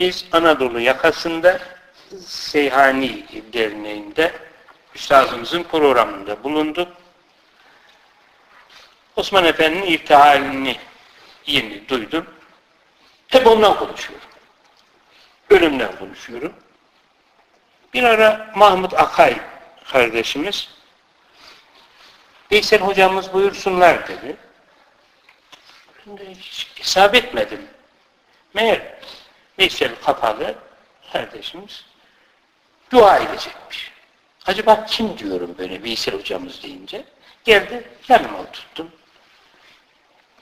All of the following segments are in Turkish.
Biz Anadolu yakasında Seyhani Derneği'nde üstazımızın programında bulunduk. Osman Efendi'nin irtihalini yeni duydum. Hep ondan konuşuyorum. Ölümden konuşuyorum. Bir ara Mahmut Akay kardeşimiz Veysel hocamız buyursunlar dedi. Hiç hesap etmedim. Meğer Veysel kapalı kardeşimiz dua edecekmiş. Acaba kim diyorum böyle Veysel hocamız deyince? Geldi yanıma oturttum.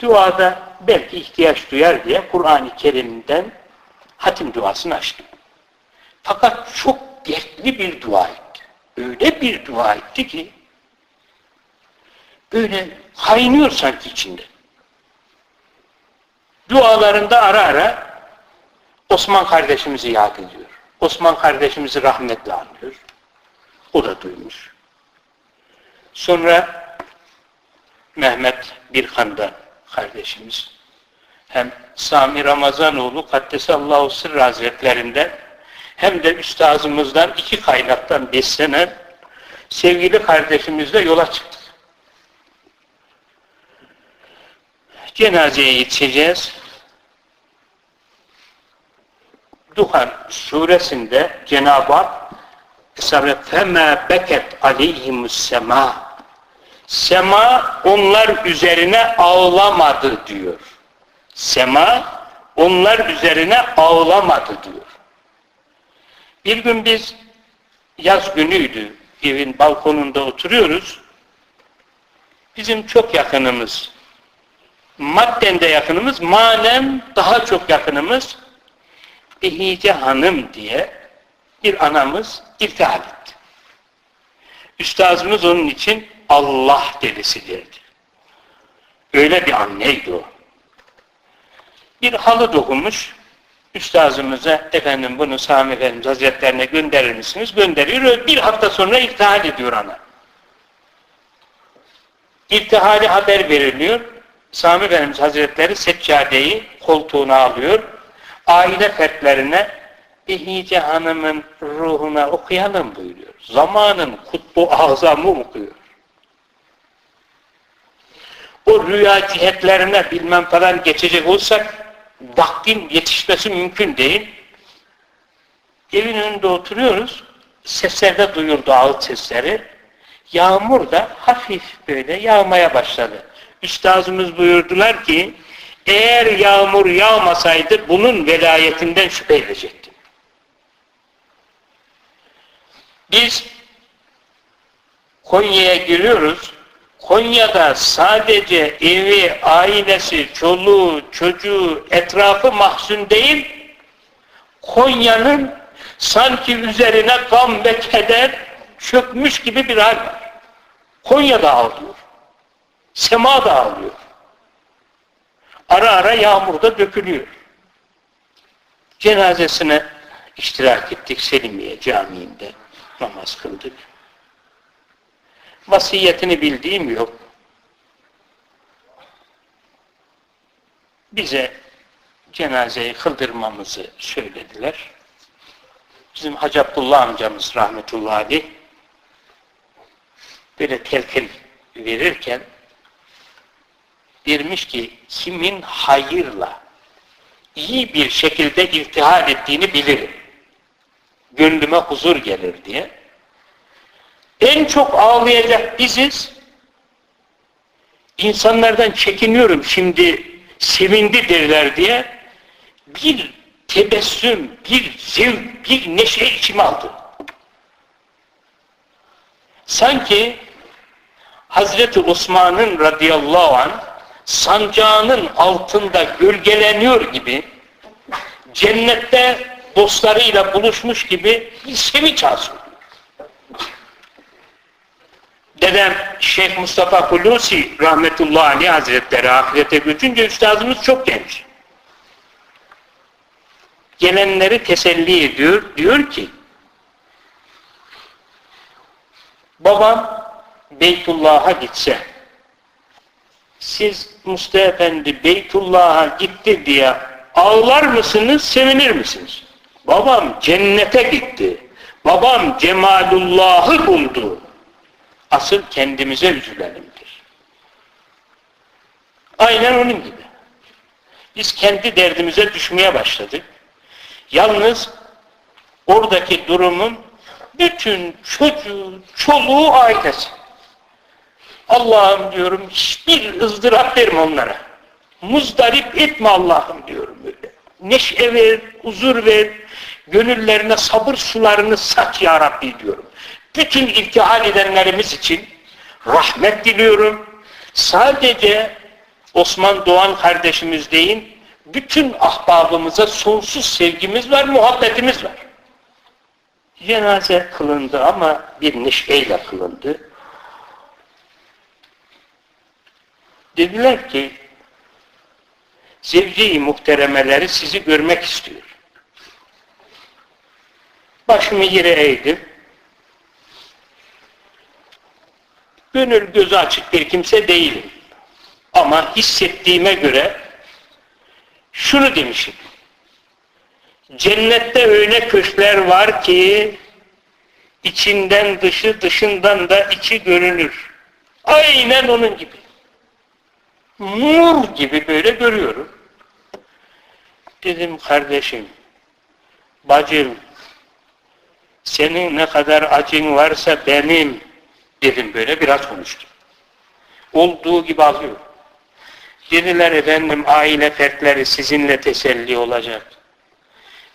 Duada belki ihtiyaç duyar diye Kur'an-ı Kerim'den hatim duasını açtım. Fakat çok dertli bir dua etti. Öyle bir dua etti ki böyle kaynıyor sanki içinde. Dualarında ara ara Osman kardeşimizi yad ediyor. Osman kardeşimizi rahmetle anlıyor. O da duymuş. Sonra Mehmet Birkan'da kardeşimiz hem Sami Ramazanoğlu Kaddesallahu Sırrı Hazretlerinden hem de üstazımızdan iki kaynaktan beslenen sevgili kardeşimizle yola çıktık. Cenazeye yetişeceğiz. Duhan suresinde Cenab-ı Hak Esra feme beket aleyhimus sema Sema onlar üzerine ağlamadı diyor. Sema onlar üzerine ağlamadı diyor. Bir gün biz yaz günüydü. Evin balkonunda oturuyoruz. Bizim çok yakınımız, madden de yakınımız, manen daha çok yakınımız Behice Hanım diye bir anamız irtihal etti. Üstazımız onun için Allah delisi derdi. Öyle bir anneydi o. Bir halı dokumuş, üstazımıza efendim bunu Sami Efendimiz Hazretlerine gönderir misiniz? Gönderiyor. Bir hafta sonra irtihal ediyor ana. İrtihali haber veriliyor. Sami Efendimiz Hazretleri seccadeyi koltuğuna alıyor. Aile fertlerine Behice Hanım'ın ruhuna okuyalım buyuruyor. Zamanın kutbu azamı okuyor. O rüya cihetlerine bilmem falan geçecek olsak vaktin yetişmesi mümkün değil. Evin önünde oturuyoruz. Seslerde duyuldu ağıt sesleri. Yağmur da hafif böyle yağmaya başladı. Üstazımız buyurdular ki eğer yağmur yağmasaydı bunun velayetinden şüphe edecektim. Biz Konya'ya giriyoruz. Konya'da sadece evi, ailesi, çoluğu, çocuğu, etrafı mahzun değil, Konya'nın sanki üzerine gam ve keder çökmüş gibi bir hal var. Konya'da ağlıyor. Sema da ağlıyor. Ara ara yağmur da dökülüyor. Cenazesine iştirak ettik Selimiye Camii'nde. Namaz kıldık. Vasiyetini bildiğim yok. Bize cenazeyi kıldırmamızı söylediler. Bizim Hacı Abdullah amcamız rahmetullahi böyle telkin verirken demiş ki kimin hayırla iyi bir şekilde irtihal ettiğini bilirim. Gönlüme huzur gelir diye. En çok ağlayacak biziz. İnsanlardan çekiniyorum şimdi sevindi derler diye bir tebessüm, bir zevk, bir neşe içime aldı. Sanki Hazreti Osman'ın radıyallahu anh sancağının altında gölgeleniyor gibi cennette dostlarıyla buluşmuş gibi bir sevinç hasıl Dedem Şeyh Mustafa Hulusi rahmetullahi aleyh hazretleri ahirete götünce üstadımız çok genç. Gelenleri teselli ediyor. Diyor ki babam Beytullah'a gitse siz Mustafa Efendi Beytullah'a gitti diye ağlar mısınız, sevinir misiniz? Babam cennete gitti. Babam cemalullahı buldu. Asıl kendimize üzülelimdir. Aynen onun gibi. Biz kendi derdimize düşmeye başladık. Yalnız oradaki durumun bütün çocuğu, çoluğu ailesi. Allah'ım diyorum hiçbir ızdırap verme onlara. Muzdarip etme Allah'ım diyorum böyle. Neşe ver, huzur ver, gönüllerine sabır sularını saç ya Rabbi diyorum. Bütün irtihal edenlerimiz için rahmet diliyorum. Sadece Osman Doğan kardeşimiz değil, bütün ahbabımıza sonsuz sevgimiz var, muhabbetimiz var. Cenaze kılındı ama bir neşeyle kılındı. Dediler ki, zevci-i muhteremeleri sizi görmek istiyor. Başımı yere eğdim. Gönül gözü açık bir kimse değilim. Ama hissettiğime göre şunu demişim. Cennette öyle köşkler var ki içinden dışı, dışından da içi görünür. Aynen onun gibi. Nur gibi böyle görüyorum. Dedim kardeşim, bacım, senin ne kadar acın varsa benim dedim böyle biraz konuştum. Olduğu gibi alıyor. Dediler efendim aile fertleri sizinle teselli olacak.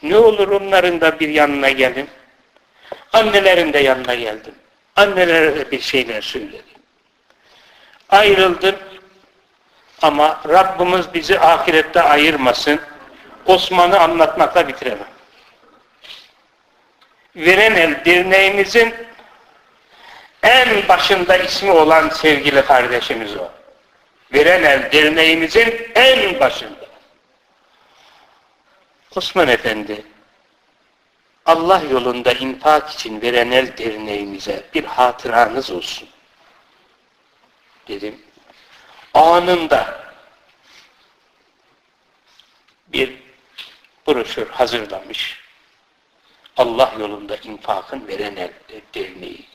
Ne olur onların da bir yanına gelin. Annelerin de yanına geldim. Annelere bir şeyler söyledim. Ayrıldım. Ama Rabbimiz bizi ahirette ayırmasın. Osman'ı anlatmakla bitiremem. Verenel derneğimizin en başında ismi olan sevgili kardeşimiz o. Verenel derneğimizin en başında. Osman Efendi Allah yolunda infak için Verenel derneğimize bir hatıranız olsun. Dedim. Anında bir broşür hazırlamış. Allah yolunda infakın Verenel derneği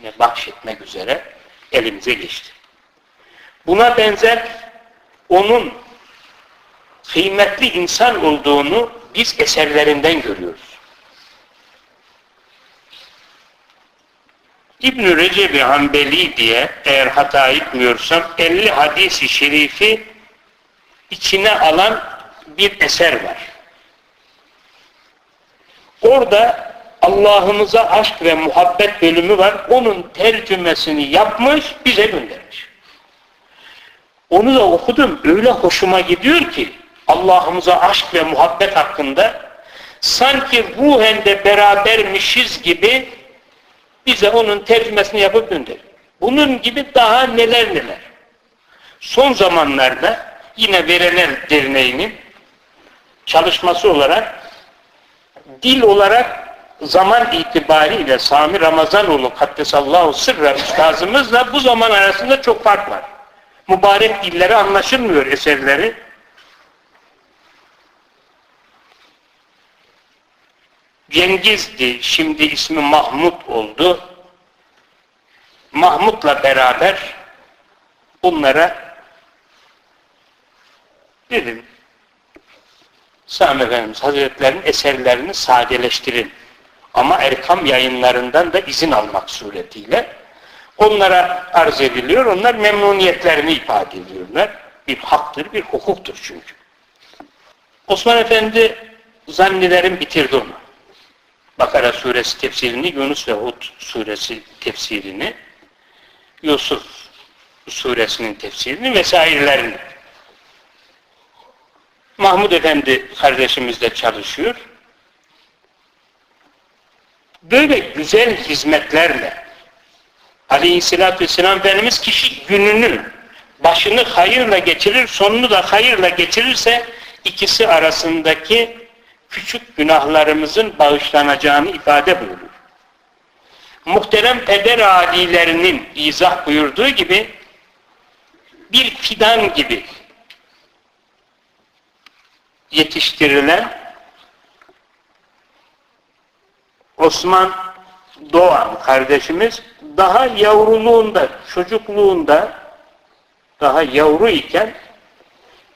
ne bahşetmek üzere elimize geçti. Buna benzer onun kıymetli insan olduğunu biz eserlerinden görüyoruz. İbn-i Recep-i Hanbeli diye eğer hata etmiyorsam 50 hadisi şerifi içine alan bir eser var. Orada Allah'ımıza aşk ve muhabbet bölümü var. Onun tercümesini yapmış, bize göndermiş. Onu da okudum. Öyle hoşuma gidiyor ki Allah'ımıza aşk ve muhabbet hakkında sanki ruhen de berabermişiz gibi bize onun tercümesini yapıp gönder. Bunun gibi daha neler neler. Son zamanlarda yine Verenel Derneği'nin çalışması olarak dil olarak zaman itibariyle Sami Ramazanoğlu Kaddesallahu Sırra üstazımızla bu zaman arasında çok fark var. Mübarek dilleri anlaşılmıyor eserleri. Cengiz'di, şimdi ismi Mahmut oldu. Mahmut'la beraber bunlara dedim Sami Efendimiz Hazretleri'nin eserlerini sadeleştirin. Ama Erkam yayınlarından da izin almak suretiyle onlara arz ediliyor. Onlar memnuniyetlerini ifade ediyorlar. Bir haktır, bir hukuktur çünkü. Osman Efendi zannederim bitirdi onu. Bakara suresi tefsirini, Yunus ve Hud suresi tefsirini, Yusuf suresinin tefsirini vesairelerini. Mahmud Efendi kardeşimiz de çalışıyor. Böyle güzel hizmetlerle Aleyhisselatü Vesselam Efendimiz kişi gününü başını hayırla geçirir, sonunu da hayırla geçirirse ikisi arasındaki küçük günahlarımızın bağışlanacağını ifade buyurur. Muhterem peder alilerinin izah buyurduğu gibi bir fidan gibi yetiştirilen Osman Doğan kardeşimiz daha yavruluğunda, çocukluğunda daha yavru iken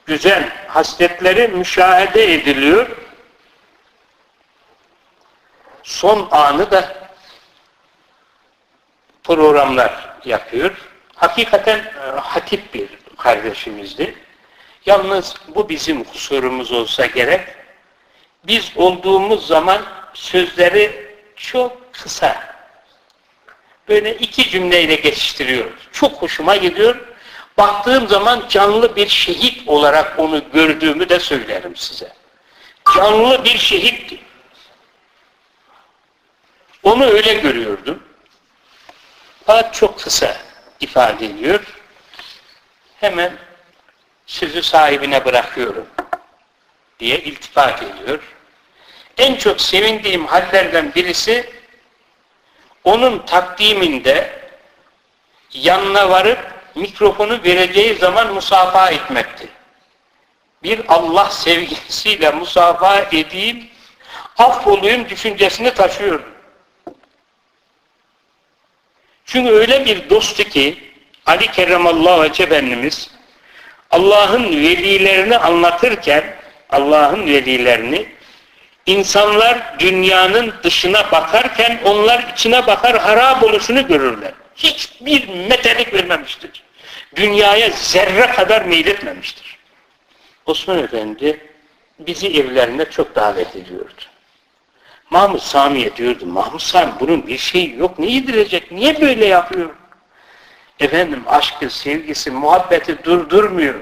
güzel hasletleri müşahede ediliyor. Son anı da programlar yapıyor. Hakikaten e, hatip bir kardeşimizdi. Yalnız bu bizim kusurumuz olsa gerek. Biz olduğumuz zaman sözleri çok kısa. Böyle iki cümleyle geçiştiriyoruz. Çok hoşuma gidiyor. Baktığım zaman canlı bir şehit olarak onu gördüğümü de söylerim size. Canlı bir şehitti. Onu öyle görüyordum. Fakat çok kısa ifade ediyor. Hemen sözü sahibine bırakıyorum diye iltifat ediyor. En çok sevindiğim hallerden birisi onun takdiminde yanına varıp mikrofonu vereceği zaman musafaha etmekti. Bir Allah sevgisiyle musafaha edeyim, affolayım düşüncesini taşıyordum. Çünkü öyle bir dosttu ki Ali Kerramallahu Vece Efendimiz Allah'ın velilerini anlatırken Allah'ın velilerini insanlar dünyanın dışına bakarken onlar içine bakar harap oluşunu görürler. Hiçbir metelik vermemiştir. Dünyaya zerre kadar meyletmemiştir. Osman Efendi bizi evlerine çok davet ediyordu. Mahmut Sami'ye diyordu, Mahmut Sami bunun bir şeyi yok, ne yedirecek, niye böyle yapıyor? Efendim aşkı, sevgisi, muhabbeti durdurmuyor.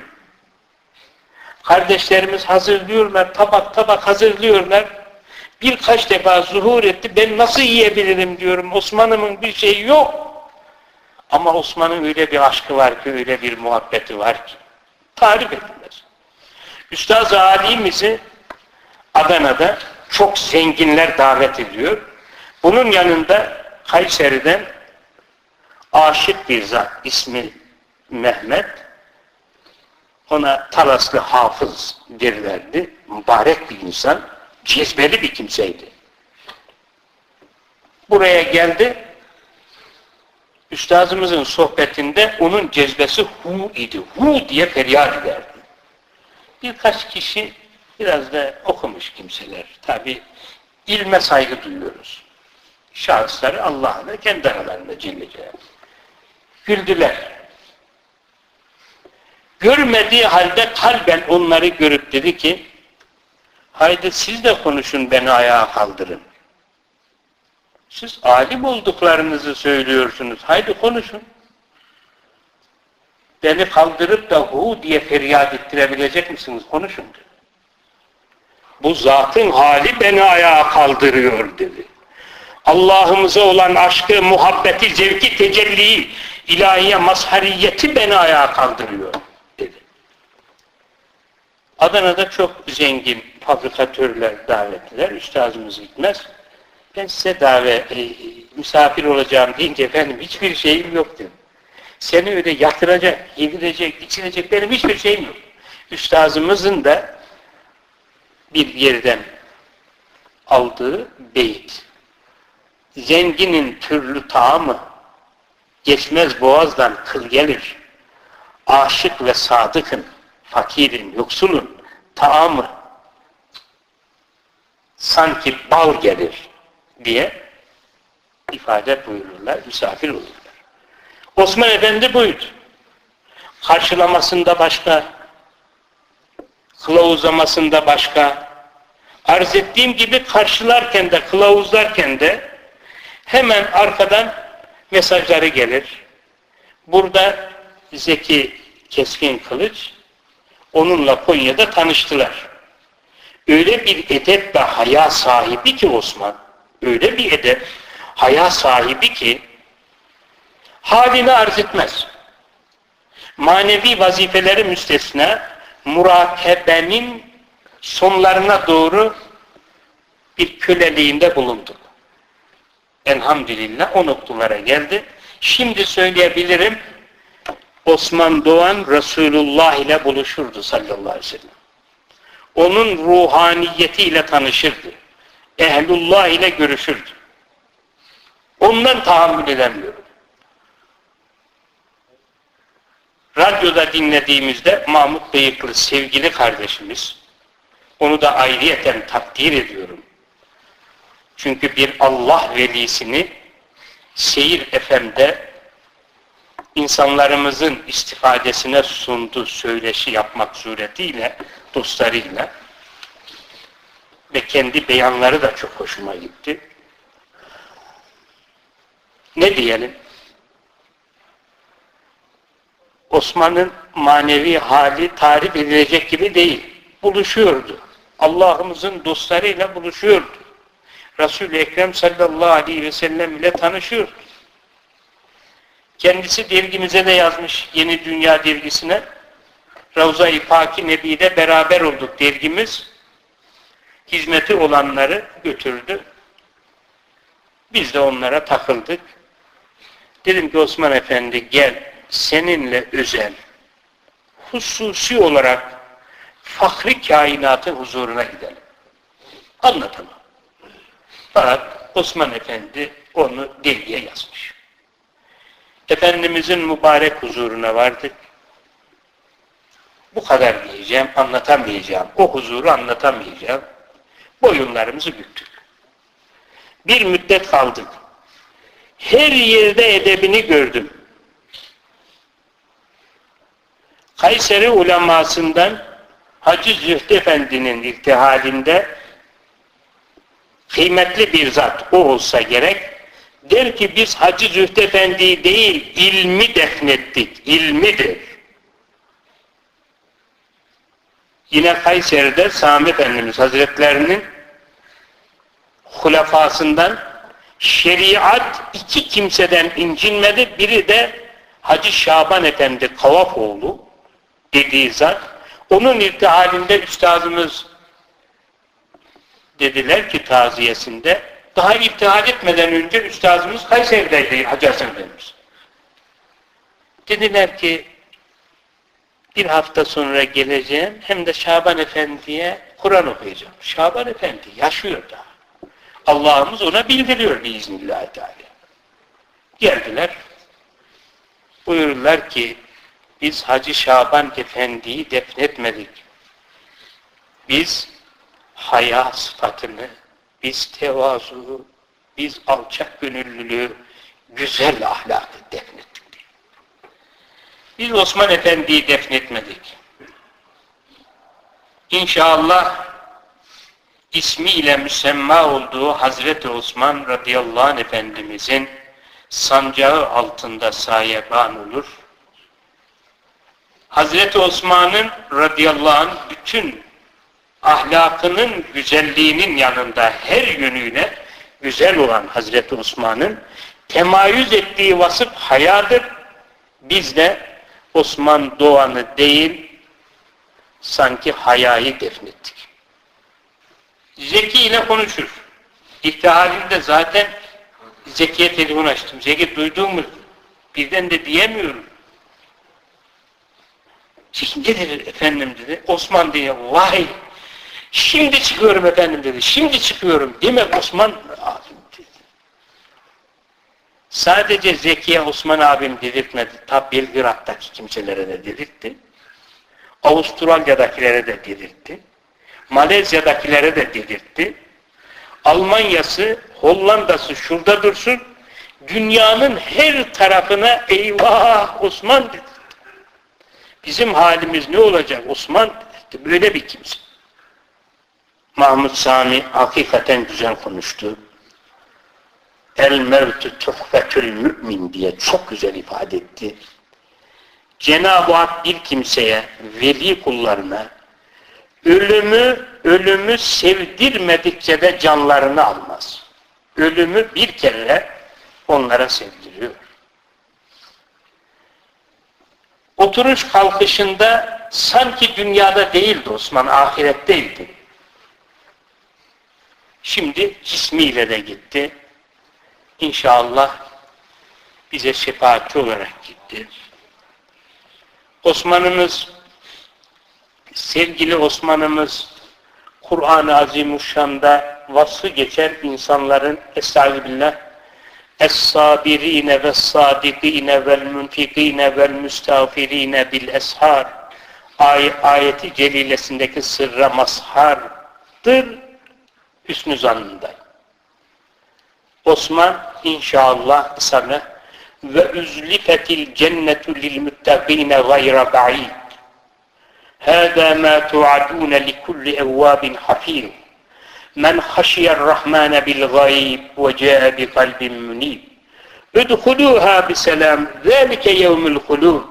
Kardeşlerimiz hazırlıyorlar, tabak tabak hazırlıyorlar. Birkaç defa zuhur etti, ben nasıl yiyebilirim diyorum, Osman'ımın bir şeyi yok. Ama Osman'ın öyle bir aşkı var ki, öyle bir muhabbeti var ki. Tarif edilmez. Üstaz Ali'mizi Adana'da çok zenginler davet ediyor. Bunun yanında Kayseri'den aşık bir zat ismi Mehmet ona Talaslı Hafız derlerdi. Mübarek bir insan, cezbeli bir kimseydi. Buraya geldi. Üstazımızın sohbetinde onun cezbesi hu idi. Hu diye feryat ederdi. Birkaç kişi biraz da okumuş kimseler. Tabi ilme saygı duyuyoruz. Şahısları Allah'ın ve kendi aralarında Celle. Güldüler. Görmediği halde kalben onları görüp dedi ki haydi siz de konuşun beni ayağa kaldırın. Siz alim olduklarınızı söylüyorsunuz. Haydi konuşun. Beni kaldırıp da hu diye feryat ettirebilecek misiniz? Konuşun dedi. Bu zatın hali beni ayağa kaldırıyor dedi. Allah'ımıza olan aşkı, muhabbeti, zevki, tecelliyi, ilahiye, mazhariyeti beni ayağa kaldırıyor dedi. Adana'da çok zengin fabrikatörler, davetliler. Üstazımız gitmez. Ben size davet, e, misafir olacağım deyince efendim hiçbir şeyim yok dedim. Seni öyle yatıracak, yedirecek, içirecek benim hiçbir şeyim yok. Üstazımızın da bir yerden aldığı beyit. Zenginin türlü taamı geçmez boğazdan kıl gelir. Aşık ve sadıkın, fakirin, yoksulun taamı sanki bal gelir diye ifade buyururlar, misafir olurlar. Osman Efendi buydu. Karşılamasında başka, kılavuzlamasında başka, arz ettiğim gibi karşılarken de, kılavuzlarken de hemen arkadan mesajları gelir. Burada Zeki Keskin Kılıç onunla Konya'da tanıştılar. Öyle bir edep ve haya sahibi ki Osman, öyle bir edep, haya sahibi ki halini arz etmez. Manevi vazifeleri müstesna murakebenin sonlarına doğru bir köleliğinde bulunduk. Elhamdülillah o noktalara geldi. Şimdi söyleyebilirim Osman Doğan Resulullah ile buluşurdu sallallahu aleyhi ve sellem. Onun ruhaniyetiyle tanışırdı. Ehlullah ile görüşürdü. Ondan tahammül edemiyorum. Radyoda dinlediğimizde Mahmut Beyikli sevgili kardeşimiz, onu da ayrıyeten takdir ediyorum. Çünkü bir Allah velisini Seyir FM'de insanlarımızın istifadesine sunduğu söyleşi yapmak suretiyle, dostlarıyla ve kendi beyanları da çok hoşuma gitti. Ne diyelim? Osman'ın manevi hali tarif edilecek gibi değil. Buluşuyordu. Allah'ımızın dostlarıyla buluşuyordu. Resul-i Ekrem sallallahu aleyhi ve sellem ile tanışıyordu. Kendisi dergimize de yazmış Yeni Dünya dergisine. Ravza-i Paki Nebi'de beraber olduk dergimiz. Hizmeti olanları götürdü. Biz de onlara takıldık. Dedim ki Osman Efendi gel seninle özel hususi olarak fakri kainatın huzuruna gidelim. Anlatamam. Fakat Osman Efendi onu dergiye yazmış. Efendimizin mübarek huzuruna vardık. Bu kadar diyeceğim, anlatamayacağım. O huzuru anlatamayacağım. Boyunlarımızı büktük. Bir müddet kaldık. Her yerde edebini gördüm. Kayseri ulemasından Hacı Zühtü Efendi'nin iltihalinde kıymetli bir zat o olsa gerek der ki biz Hacı Zühtü Efendi'yi değil ilmi defnettik. İlmidir. Yine Kayseri'de Sami Efendimiz Hazretlerinin hulefasından şeriat iki kimseden incinmedi. Biri de Hacı Şaban Efendi Kavafoğlu dediği zat. Onun irtihalinde üstadımız dediler ki taziyesinde daha irtihal etmeden önce üstadımız Kayseri'deydi Hacı Hasan. Dediler ki bir hafta sonra geleceğim hem de Şaban Efendi'ye Kur'an okuyacağım. Şaban Efendi yaşıyor daha. Allah'ımız ona bildiriyor biiznillahü teala. Geldiler. Buyururlar ki biz Hacı Şaban Efendi'yi defnetmedik. Biz haya sıfatını, biz tevazu, biz alçak gönüllülüğü, güzel ahlakı defnettik. Biz Osman Efendi'yi defnetmedik. İnşallah ismiyle müsemma olduğu Hazreti Osman radıyallahu anh Efendimizin sancağı altında sayeban olur. Hazreti Osman'ın radıyallahu anh bütün ahlakının güzelliğinin yanında her yönüyle güzel olan Hazreti Osman'ın temayüz ettiği vasıf hayadır. Biz de Osman Doğan'ı değil sanki hayayı defnettik. Zeki ile konuşur. İhtihalinde zaten Zeki'ye telefon açtım. Zeki duydun? Birden de diyemiyorum. Dedi efendim dedi. Osman diye vay şimdi çıkıyorum efendim dedi. Şimdi çıkıyorum. Demek Osman. Sadece Zeki'ye Osman abim dedirtmedi. Ta Belgrad'daki kimselere de dedirtti. Avustralya'dakilere de dedirtti. Malezya'dakilere de dedirtti. Almanya'sı, Hollanda'sı şurada dursun. Dünyanın her tarafına eyvah Osman dedi. Bizim halimiz ne olacak Osman dedi. Böyle bir kimse. Mahmud Sami hakikaten güzel konuştu. El mevtü tuhfetül mümin diye çok güzel ifade etti. Cenab-ı Hak bir kimseye, veli kullarına ölümü, ölümü sevdirmedikçe de canlarını almaz. Ölümü bir kere onlara sevdiriyor. Oturuş kalkışında sanki dünyada değildi Osman, ahiretteydi. Şimdi cismiyle de gitti. İnşallah bize şefaatçi olarak gitti. Osman'ımız sevgili Osman'ımız Kur'an-ı Azimuşşan'da vasfı geçen insanların Estağfirullah Es-sabirine ve sadikine vel munfikine vel müstağfirine bil eshar. Ay ayeti celilesindeki sırra mazhardır. Hüsnü zannındayım. Osman inşallah sana ve üzlifetil cennetu lil muttaqine gayra ba'id. Hâdâ mâ tu'adûne li kulli evvâbin hafîr. Men haşiyer rahmâne bil gayb ve câe bi kalbin munib. Udhulûhâ biselam. Zâlike yevmül hulûd.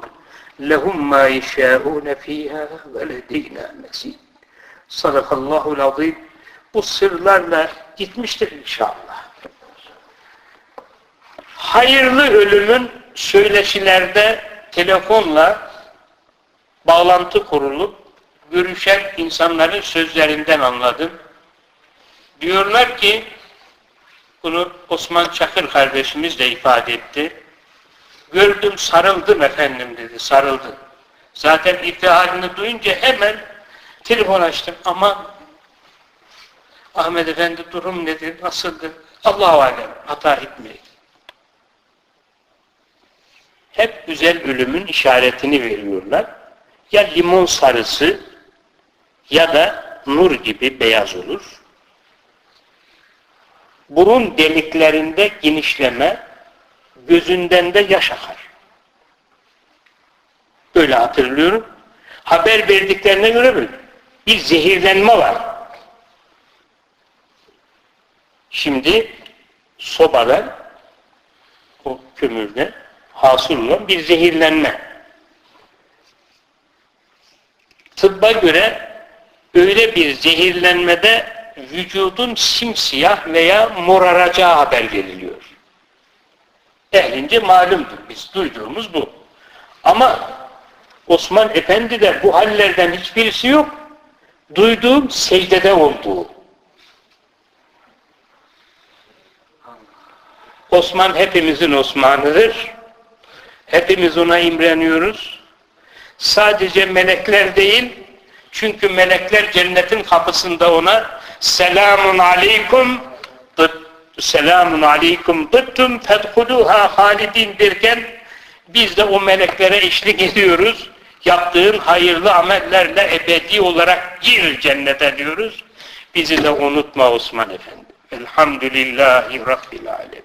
Lehum mâ yeşâûne fîhâ ve ledeynâ mesîd. Sadakallahul azîm. Bu sırlarla gitmiştir inşallah. Hayırlı ölümün söyleşilerde telefonla bağlantı kurulup görüşen insanların sözlerinden anladım. Diyorlar ki bunu Osman Çakır kardeşimiz de ifade etti. Gördüm sarıldım efendim dedi. Sarıldım. Zaten irtihalini duyunca hemen telefon açtım ama Ahmet Efendi durum nedir? Nasıldır? Allahu alem. Hata etmeyin. Hep güzel ölümün işaretini veriyorlar. Ya limon sarısı ya da nur gibi beyaz olur. Burun deliklerinde genişleme, gözünden de yaş akar. Öyle hatırlıyorum. Haber verdiklerine göre böyle. Bir zehirlenme var. Şimdi sobadan o kömürde hasıl olan bir zehirlenme. Tıbba göre öyle bir zehirlenmede vücudun simsiyah veya moraracağı haber veriliyor. Ehlince malumdur. Biz duyduğumuz bu. Ama Osman Efendi de bu hallerden hiçbirisi yok. Duyduğum secdede olduğu. Osman hepimizin Osman'ıdır. Hepimiz ona imreniyoruz. Sadece melekler değil, çünkü melekler cennetin kapısında ona selamun aleyküm selamun aleyküm dıttüm fedhuluha halidin derken biz de o meleklere eşlik ediyoruz. Yaptığın hayırlı amellerle ebedi olarak gir cennete diyoruz. Bizi de unutma Osman Efendi. Elhamdülillahi Rabbil Alemin.